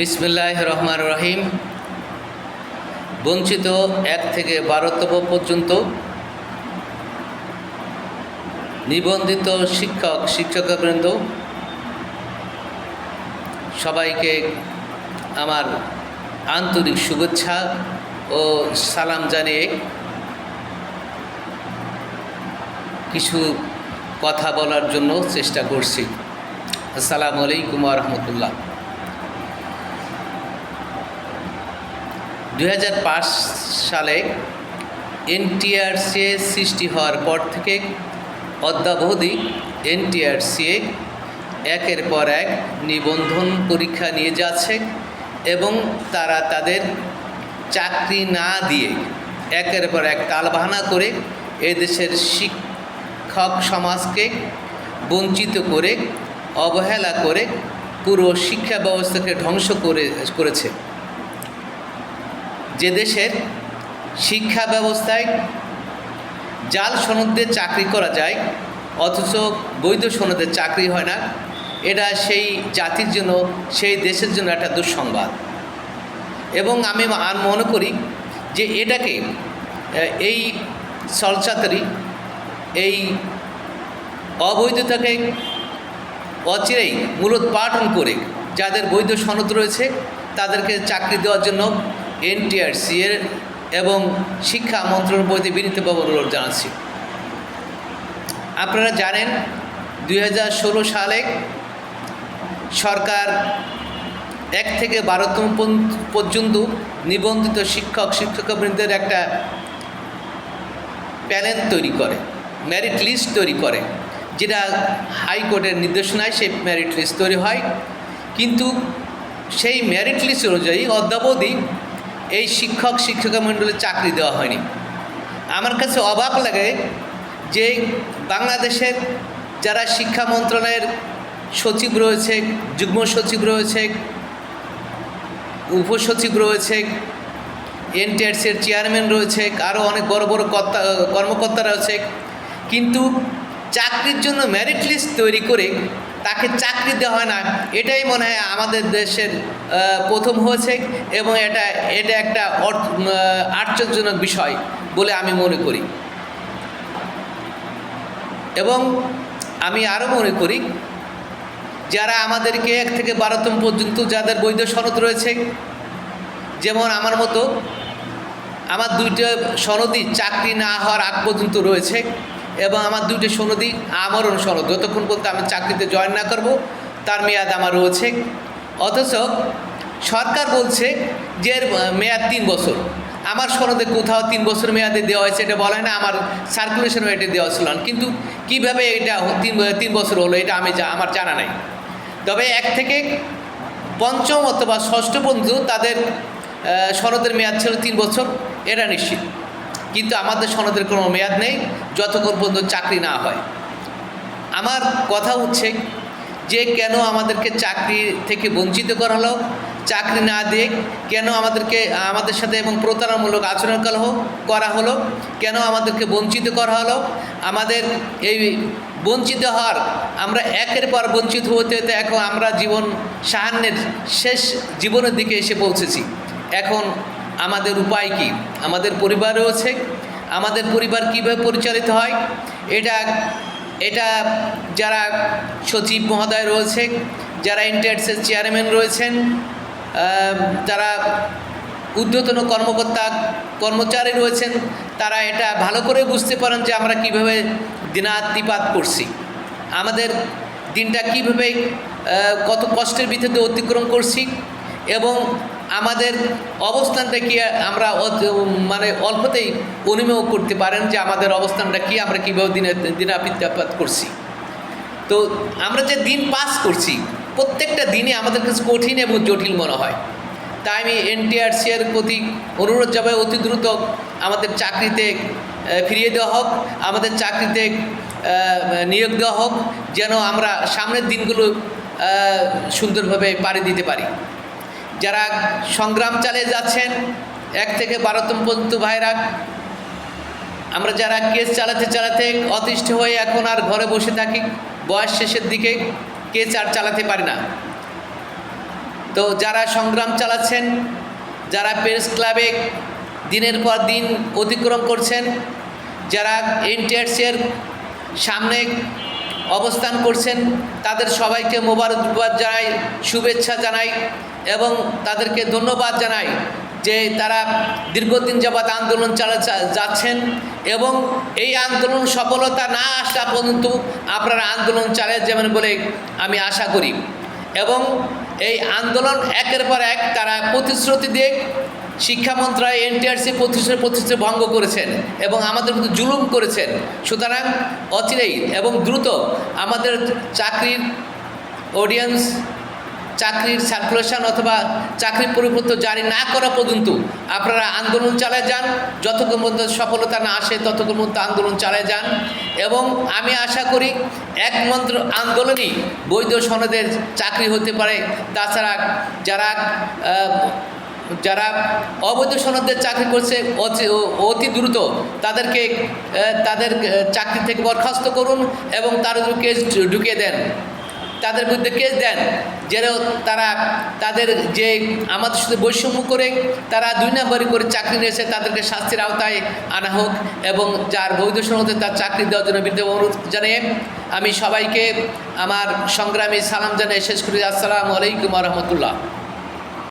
বিসমিল্লাহ রহমান রহিম বঞ্চিত এক থেকে বারোতম পর্যন্ত নিবন্ধিত শিক্ষক, শিক্ষকবৃন্দ, সবাইকে আমার আন্তরিক শুভেচ্ছা ও সালাম জানিয়ে কিছু কথা বলার জন্য চেষ্টা করছি। আসসালামু আলাইকুম রহমতুল্লাহ। দু হাজার পাঁচ সালে এনটিআরসিএ সৃষ্টি হওয়ার পর থেকে অদ্যাবধি এনটিআরসিএ একের পর এক নিবন্ধন পরীক্ষা নিয়ে যাচ্ছে এবং তারা তাদের চাকরি না দিয়ে একের পর এক তালবাহানা করে এদেশের শিক্ষক সমাজকে বঞ্চিত করে, অবহেলা করে পুরো শিক্ষা ব্যবস্থাকে ধ্বংস করে, করেছে। যে দেশের শিক্ষা ব্যবস্থায় জাল সনদে চাকরি করা যায়, অথচ বৈধ সনদে চাকরি হয় না, এটা সেই জাতির জন্য, সেই দেশের জন্য একটা দুঃসংবাদ। এবং আমি আর মনে করি যে এটাকে এই সলচাতারি, এই অবৈধতাকে অচিরেই মূলত মূলোৎপাটন করে যাদের বৈধ সনদ রয়েছে, তাদেরকে চাকরি দেওয়ার জন্য এনটিআরসি এর এবং শিক্ষা মন্ত্রণালয় বইতে বিনীতভাবে অনুরোধ জানাচ্ছি। আপনারা জানেন দু হাজার ষোলো সালে সরকার এক থেকে বারোতম পর্যন্ত নিবন্ধিত শিক্ষক, শিক্ষকবৃন্দের একটা প্যানেল তৈরি করে মেরিট লিস্ট তৈরি করে, যেটা হাইকোর্টের নির্দেশনায় সেই মেরিট লিস্ট তৈরি হয়। কিন্তু সেই মেরিট লিস্ট অনুযায়ী অদ্যাবধি এই শিক্ষক, শিক্ষিকা মণ্ডলের চাকরি দেওয়া হয়নি। আমার কাছে অবাক লাগে যে বাংলাদেশের যারা শিক্ষা মন্ত্রণালয়ের সচিব রয়েছে, যুগ্ম সচিব রয়েছে উপসচিব রয়েছে, এনটিআরসির চেয়ারম্যান রয়েছে, আরও অনেক বড় বড় কর্তা, কর্মকর্তা রয়েছে, কিন্তু চাকরির জন্য মেরিট লিস্ট তৈরি করে তাকে চাকরি দেওয়া হয় না। এটাই মনে হয় আমাদের দেশের প্রথম হয়েছে এবং এটা এটা একটা আশ্চর্যজনক বিষয় বলে আমি মনে করি। এবং আমি আরও মনে করি, যারা আমাদেরকে এক থেকে বারোতম পর্যন্ত যাদের বৈধ সনদ রয়েছে, যেমন আমার মতো, আমার দুইটা সনদই চাকরি না হওয়ার আগ পর্যন্ত রয়েছে। এবং আমার দুইটি সনদি আমার সনদ যতক্ষণ পর্যন্ত আমি চাকরিতে জয়েন না করব, তার মেয়াদ আমার রয়েছে। অথচ সরকার বলছে যে এর মেয়াদ তিন বছর। আমার সনদে কোথাও তিন বছর মেয়াদে দেওয়া হয়েছে, এটা বলা হয় না, আমার সার্কুলেশন এটা দেওয়া ছিল না। কিন্তু কীভাবে এটা তিন তিন বছর হলো, এটা আমি আমার জানা নাই। তবে এক থেকে পঞ্চম অথবা ষষ্ঠ পর্যন্ত তাদের সনদের মেয়াদ ছিল তিন বছর, এটা নিশ্চিত। কিন্তু আমাদের সনদের কোনো মেয়াদ নেই, যতক্ষণ পর্যন্ত চাকরি না হয়। আমার কথা হচ্ছে যে কেন আমাদেরকে চাকরি থেকে বঞ্চিত করা হলো, চাকরি না দিয়ে কেন আমাদেরকে, আমাদের সাথে এবং প্রতারণামূলক আচরণ করা করা হলো, কেন আমাদেরকে বঞ্চিত করা হলো? আমাদের এই বঞ্চিত হওয়ার, আমরা একের পর বঞ্চিত হতে হতে এখন আমরা জীবন সাহান্যের শেষ জীবনের দিকে এসে পৌঁছেছি। এখন আমাদের উপায় কি? আমাদের পরিবার রয়েছে। আমাদের পরিবার কীভাবে পরিচালিত হয়? এটা এটা যারা সচিব মহোদয় রয়েছে, যারা ইন্টারসের চেয়ারম্যান রয়েছেন যারা ঊর্ধ্বতন কর্মকর্তা, কর্মচারী রয়েছেন, তারা এটা ভালো করে বুঝতে পারেন যে আমরা কীভাবে দিনাতিপাত করছি। আমাদের দিনটা কীভাবে কত কষ্টের ভিতরে অতিক্রম করছি এবং আমাদের অবস্থানটা কি, আমরা মানে অল্পতেই অনুমেয় করতে পারেন যে আমাদের অবস্থানটা কি, আমরা কীভাবে দিনে দিনাপিতাপাত করছি। তো আমরা যে দিন পাস করছি, প্রত্যেকটা দিনে আমাদের কাছে কঠিন এবং জটিল মনে হয়। তাই আমি এনটিআরসি এর প্রতি অনুরোধ যাবে অতি দ্রুত আমাদের চাকরিতে ফিরিয়ে দেওয়া হোক, আমাদের চাকরিতে নিয়োগ দেওয়া হোক, যেন আমরা সামনের দিনগুলো সুন্দরভাবে পাড়ি দিতে পারি। যারা সংগ্রাম চালিয়ে যাচ্ছেন, এক থেকে বারোতম পর্যন্ত ভাইরা আমরা যারা কেস চালাতে চালাতে অতিষ্ঠ হয়ে এখন আর ঘরে বসে থাকি, বয়স শেষের দিকে কেস আর চালাতে পারি না। তো যারা সংগ্রাম চালাচ্ছেন, যারা প্রেস ক্লাবে দিনের পর দিন অতিক্রম করছেন, যারা এনটিআরসির সামনে অবস্থান করছেন। তাদের সবাইকে মোবারকবাদ জানাই, শুভেচ্ছা জানাই এবং তাদেরকে ধন্যবাদ জানাই যে তারা দীর্ঘদিন যাবৎ আন্দোলন চালা যাচ্ছেন এবং এই আন্দোলন সফলতা না আসা পর্যন্ত আপনারা আন্দোলন চালিয়ে যাবেন বলে আমি আশা করি। এবং এই আন্দোলন একের পর এক তারা প্রতিশ্রুতি দিয়ে শিক্ষা মন্ত্রণালয় এনটিআরসি প্রতিশ্রুতি প্রতিশ্রুতি ভঙ্গ করেছেন এবং আমাদের প্রতি জুলুম করেছেন। সুতরাং অচিরেই এবং দ্রুত আমাদের চাকরির অডিয়েন্স চাকরির সার্কুলেশন অথবা চাকরির পরিপত্র জারি না করা পর্যন্ত আপনারা আন্দোলন চালায় যান। যতক্ষণ পর্যন্ত সফলতা না আসে, ততক্ষণ পর্যন্ত আন্দোলন চালায় যান। এবং আমি আশা করি একমাত্র আন্দোলনই বৈধ সনদের চাকরি হতে পারে। তাছাড়া যারা যারা অবৈধ সনদের চাকরি করছে, অতি- দ্রুত তাদেরকে তাদের চাকরি থেকে বরখাস্ত করুন এবং তার উপর কেস ঢুকিয়ে দেন। তাদের বিরুদ্ধে কেস দেন, যেন তারা তাদের যে আমাদের সাথে বৈষম্য করে, তারা দুই নম্বরই করে চাকরি নিয়েছে, তাদেরকে শাস্তির আওতায় আনা হোক এবং যার বৈধ সনদে তার চাকরি দেওয়ার জন্য বিরুদ্ধে অনুরোধ জানিয়ে আমি সবাইকে আমার সংগ্রামী সালাম জানিয়ে শেষ করি। আসসালামু আলাইকুম রহমতুল্লাহ।